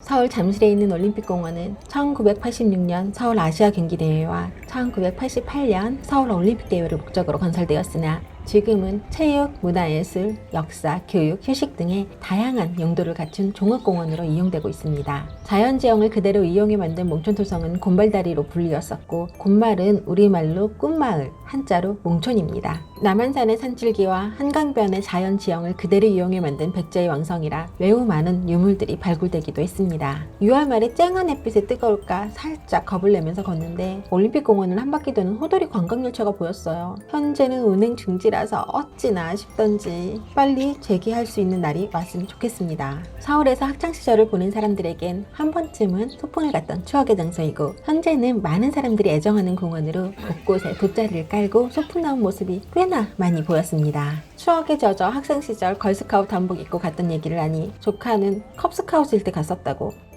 서울 잠실에 있는 올림픽공원은 1986년 서울 아시아 경기대회와 1988년 서울 올림픽대회를 목적으로 건설되었으나 지금은 체육, 문화예술, 역사, 교육, 휴식 등의 다양한 용도를 갖춘 종합공원으로 이용되고 있습니다. 자연지형을 그대로 이용해 만든 몽촌토성은 곰발다리로 불리었었고 곰말은 우리말로 꿈마을, 한자로 몽촌입니다. 남한산의 산줄기와 한강변의 자연지형을 그대로 이용해 만든 백제의 왕성이라 매우 많은 유물들이 발굴되기도 했습니다. 6월 말에 쨍한 햇빛에 뜨거울까 살짝 겁을 내면서 걷는데 올림픽공원을 한 바퀴 도는 호돌이 관광열차가 보였어요. 현재는 운행 중지라 서 어찌나 싶던지 빨리 재개할 수 있는 날이 왔으면 좋겠습니다. 서울에서 학창시절을 보낸 사람들에겐 한 번쯤은 소풍을 갔던 추억의 장소이고 현재는 많은 사람들이 애정하는 공원으로 곳곳에 돗자리를 깔고 소풍 나온 모습이 꽤나 많이 보였습니다. 추억에 젖어 학생 시절 걸스카우트 한복 입고 갔던 얘기를 하니 조카는 컵스카우트일 때 갔었다고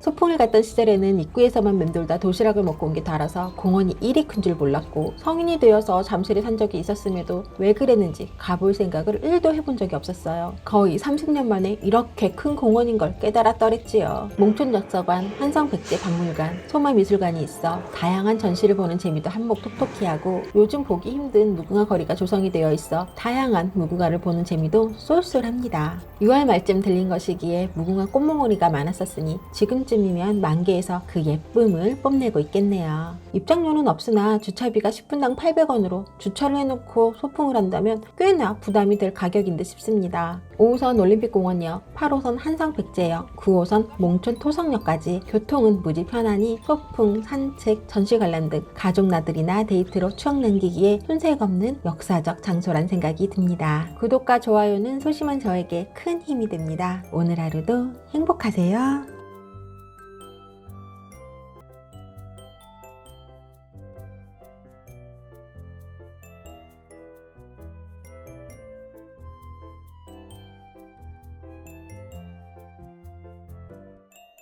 소풍을 갔던 시절에는 입구에서만 맴돌다 도시락을 먹고 온 게 달아서 공원이 이리 큰 줄 몰랐고 성인이 되어서 잠실에 산 적이 있었음에도 왜 그랬는지 가볼 생각을 1도 해본 적이 없었어요. 거의 30년 만에 이렇게 큰 공원인 걸 깨달았더랬지요. 몽촌역사관, 한성백제 박물관, 소마미술관이 있어 다양한 전시를 보는 재미도 한몫 톡톡히 하고 요즘 보기 힘든 무궁화 거리가 조성이 되어 있어 다양한 무궁화를 보는 재미도 쏠쏠합니다. 6월 말쯤 들린 것이기에 무궁화 꽃몽오리가 많았었으니 지금 쯤이면 만개에서 그 예쁨을 뽐내고 있겠네요. 입장료는 없으나 주차비가 10분당 800원으로 주차를 해놓고 소풍을 한다면 꽤나 부담이 될 가격인데 싶습니다. 5호선 올림픽공원역, 8호선 한성백제역, 9호선 몽촌 토성역까지 교통은 무지 편하니 소풍, 산책, 전시 관람 등 가족 나들이나 데이트로 추억 남기기에 손색 없는 역사적 장소란 생각이 듭니다. 구독과 좋아요는 소심한 저에게 큰 힘이 됩니다. 오늘 하루도 행복하세요.